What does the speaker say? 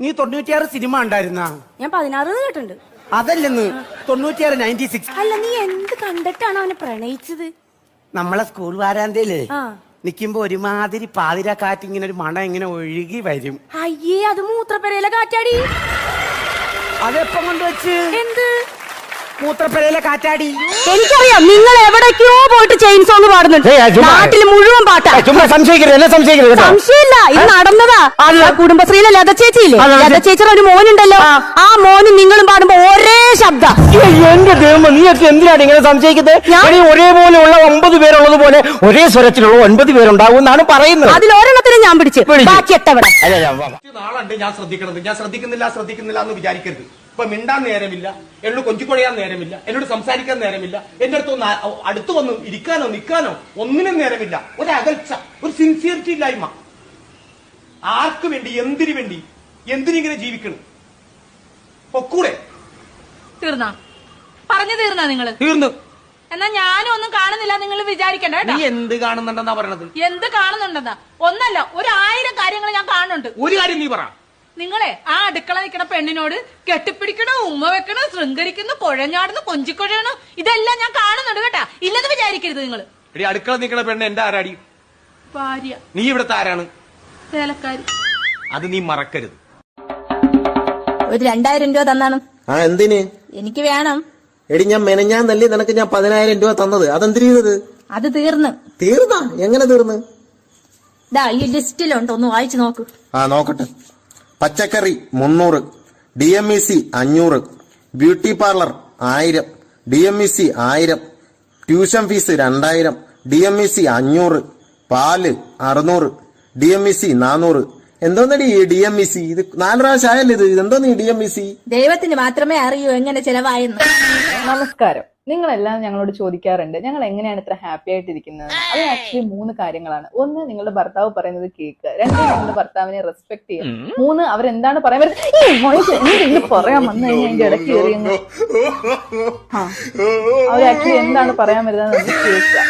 നീ തൊണ്ണൂറ്റിയാറ് സിനിമ ഉണ്ടായിരുന്ന ഞാൻ പതിനാറ് കേട്ടിട്ടുണ്ട്. അതല്ലെന്ന് തൊണ്ണൂറ്റിയാറ് നയന്റി സിക്സ്. അല്ല നീ എന്ത് കണ്ടിട്ടാണ് അവനെ പ്രണയിച്ചത്? നമ്മളെ സ്കൂൾ വാരാന്തയിലേ ആ. നിക്കുമ്പോ ഒരുമാതിരി പാതിര കാറ്റിങ്ങനെ ഒരു മണം ഇങ്ങനെ ഒഴുകി വരും. അയ്യേ അത് മൂത്രപ്പെരയിലെ കാറ്റാടി. അതെപ്പം കൊണ്ടുവച്ച്? എന്ത്? മൂത്രപ്പരയിലെ കാറ്റാടി. എനിക്കറിയാം നിങ്ങൾ എവിടേക്കോ ചെയിൻ സോങ് പാടുന്നുണ്ട് ഏയ്, ചുമ്മാ. നാട്ടിൽ മുഴുവൻ പാട്ടാ ചുമ്മാ സംശയിക്കരുത് എന്നെ സംശയിക്കരുത് കേട്ടോ. സംശയമില്ല ഇത് നടന്നതാ ആ കുടുംബശ്രീയിലെ ലത ചേച്ചിയില്ലേ അതെ, അതെ. ലത ചേച്ചിയുടെ ഒരു മോനുണ്ടല്ലോ ആ മോന് നിങ്ങളും പാടുമ്പോ ഒരേ ശബ്ദം. എന്റെ ദൈവം നീയൊക്കെ എന്തിനാണ് ഇങ്ങനെ സംശയിക്കുന്നത്? ഞാൻ- എടീ, ഒരേപോലെയുള്ള ഒമ്പത് പേരുള്ളത് പോലെ ഒരേ സ്വരത്തിലുള്ള ഒൻപത് പേരുണ്ടാവും എന്നാണ് പറയുന്നത്. അതിൽ ഒരെണ്ണത്തിന് ഞാൻ പിടിച്ച്. ബാക്കി നാളുണ്ട് ഞാൻ ശ്രദ്ധിക്കണത് ഞാൻ ശ്രദ്ധിക്കുന്നില്ല ശ്രദ്ധിക്കുന്നില്ല എന്ന് വിചാരിക്കരുത്. ഇപ്പൊ മിണ്ടാൻ നേരമില്ല. എന്നോട് കൊഞ്ചിക്കൊഴയാൻ നേരമില്ല. എന്നോട് സംസാരിക്കാൻ നേരമില്ല. എന്റെ അടുത്ത് ഒന്ന് അടുത്ത് വന്ന് ഇരിക്കാനോ നിൽക്കാനോ ഒന്നിനും നേരമില്ല. ഒരു അകൽച്ച ഒരു സിൻസിയറിറ്റി ഇല്ലായ്മ. ആർക്ക് വേണ്ടി എന്തിനു വേണ്ടി എന്തിനിങ്ങനെ ജീവിക്കണം? പൊക്കൂടെ. തീർന്നാ? പറഞ്ഞു തീർന്നാ നിങ്ങൾ? തീർന്നു. എന്നാ ഞാനും ഒന്നും കാണുന്നില്ല നിങ്ങൾ വിചാരിക്കണ്ട നീ എന്ത് കാണുന്നുണ്ടെന്നാ പറയണത് എന്ത് കാണുന്നുണ്ടെന്നാ? ഒന്നല്ല ഒരു ആയിരം കാര്യങ്ങൾ ഞാൻ കാണുന്നുണ്ട്. ഒരു കാര്യം നീ പറ. നിങ്ങളെ ആ അടുക്കള നിൽക്കുന്ന പെണ്ണിനോട് കെട്ടിപ്പിടിക്കണോ ഉമ്മ വെക്കണോ ശൃംഗരിക്കുന്നു കുഴഞ്ഞാടുന്നു കൊഞ്ചിക്കൊഴയണോ? ഇതെല്ലാം ഞാൻ കാണുന്നുണ്ട് കേട്ടാ. ഇല്ലെന്ന് വിചാരിക്കരുത് നിങ്ങൾ എടി അടുക്കള നിൽക്കണ പെണ്ണ് എന്റെ ആരാടി? ഭാര്യ. നീ ഇവിടുത്തെ ആരാണ്? വേലക്കാരി. അത് നീ മറക്കരുത്. ഒരു രണ്ടായിരം രൂപ തന്നാണ്. ആ എന്തിന്? എനിക്ക് വേണം. എടി ഞാൻ മെനഞ്ഞാന്നല്ലേ നിനക്ക് ഞാൻ പതിനായിരം രൂപ തന്നത്. അതെന്തിനു ചെയ്തത്? അത് തീർന്ന്. തീർന്നാ? എങ്ങനെ തീർന്ന്? ദാ ഈ ലിസ്റ്റിലുണ്ട്. ഒന്ന് വായിച്ചു നോക്ക്. ആ നോക്കട്ടെ. പച്ചക്കറി മുന്നൂറ് ഡി എം ഇ സി അഞ്ഞൂറ് ബ്യൂട്ടി പാർലർ ആയിരം ഡി എം ഇ സി ആയിരം ട്യൂഷൻ ഫീസ് രണ്ടായിരം ഡി എം ഇ സി അഞ്ഞൂറ് പാൽ അറുന്നൂറ് ഡി എം ഇ സി നാനൂറ് എന്തോന്നടി ഡി എം ഇ സി ഇത് നാല് പ്രാവശ്യം ആയല്ലേ ഇത്? ഇതെന്തോന്ന് ഡി എം ഇ സി ദൈവത്തിന് മാത്രമേ അറിയൂ എങ്ങനെ ചെലവായെന്ന്. നമസ്കാരം. നിങ്ങളെല്ലാം ഞങ്ങളോട് ചോദിക്കാറുണ്ട്. ഞങ്ങൾ എങ്ങനെയാണ് ഇത്ര ഹാപ്പി ആയിട്ടിരിക്കുന്നത്? അത് ആക്ച്വലി മൂന്ന് കാര്യങ്ങളാണ്. ഒന്ന് നിങ്ങളുടെ ഭർത്താവ് പറയുന്നത് കേൾക്കുക രണ്ട് നിങ്ങളുടെ ഭർത്താവിനെ റെസ്പെക്ട് ചെയ്യുക. മൂന്ന് അവരെന്താണ് പറയാൻ വരുന്നത്? പറയാൻ വന്നു കഴിഞ്ഞാൽ ഇടയ്ക്ക് അവർ ആക്ച്വലി എന്താണ് പറയാൻ വരുന്നത് കേൾക്കുക